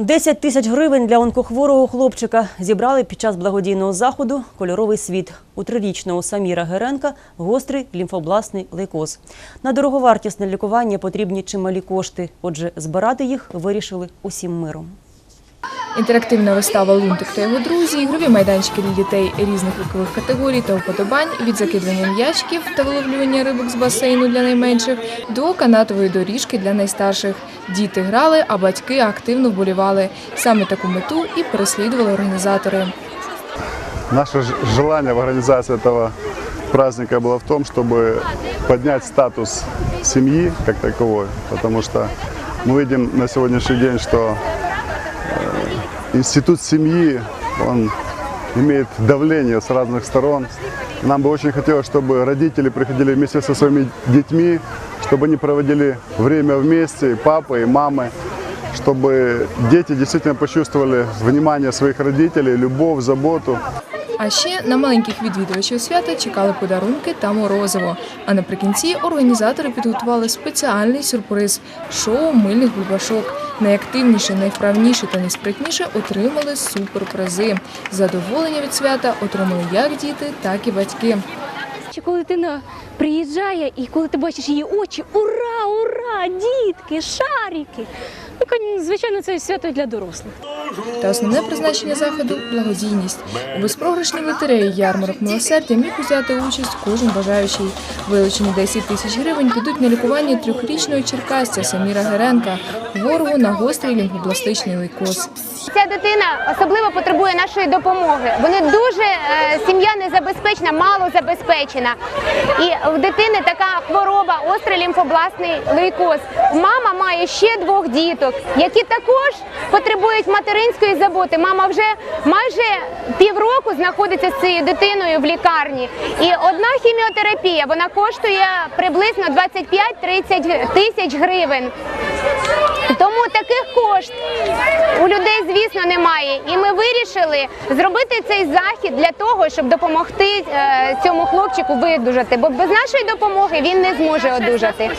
10 тисяч гривень для онкохворого хлопчика зібрали під час благодійного заходу Кольоровий світ. У трирічного Саміра Геренка гострий лімфобластний лейкоз. На дороговартісне лікування потрібні чималі кошти. Отже, збирати їх вирішили усім миром Інтерактивна вистава Лунтик та його друзі, ігрові майданчики для дітей різних вікових категорій та уподобань від закидування м'ячків та виловлювання рибок з басейну для найменших до канатової доріжки для найстарших. Діти грали, а батьки активно вболівали. Саме таку мету і переслідували організатори. Наше ж- желание в организации этого праздника было в том, чтобы поднять статус семьи как таковой, потому что мы видим на сегодняшний день, что э, институт семьи, он имеет давление с разных сторон. Нам бы очень хотелось, чтобы родители приходили вместе со своими детьми, чтобы они проводили время вместе, и папы, и мамы, чтобы дети действительно почувствовали внимание своих родителей, любовь, заботу. А ще на маленьких відвідувачів свята чекали подарунки та морозиво. А наприкінці організатори підготували спеціальний сюрприз шоу мильних бульбашок. Найактивніші, найвправніші та найспритніші отримали суперпризи. Задоволення від свята отримали як діти, так і батьки. Коли дитина приїжджає і коли ти бачиш її очі, ура, ура, дітки, шарики. Ну, звичайно, це свято для дорослих. Та основне призначення заходу благодійність. У безпрограшній лотереї ярмарок милосердя міг взяти участь кожен бажаючий. Вилучені 10 тисяч гривень підуть на лікування трьохрічного черкасця Саміра Геренка, хворого на гострий лінгобластичний лейкоз. Ця дитина особливо потребує нашої допомоги. Вони дуже е, сім'я незабезпечена, мало забезпечена. І в дитини така хвороба, острий лімфобластний лейкоз. Мама має ще двох діток, які також потребують материнської заботи. Мама вже майже півроку знаходиться з цією дитиною в лікарні. І одна хіміотерапія вона коштує приблизно 25-30 тисяч гривень. Таких кошт у людей, звісно, немає. І ми вирішили зробити цей захід для того, щоб допомогти е, цьому хлопчику видужати. Бо без нашої допомоги він не зможе одужати.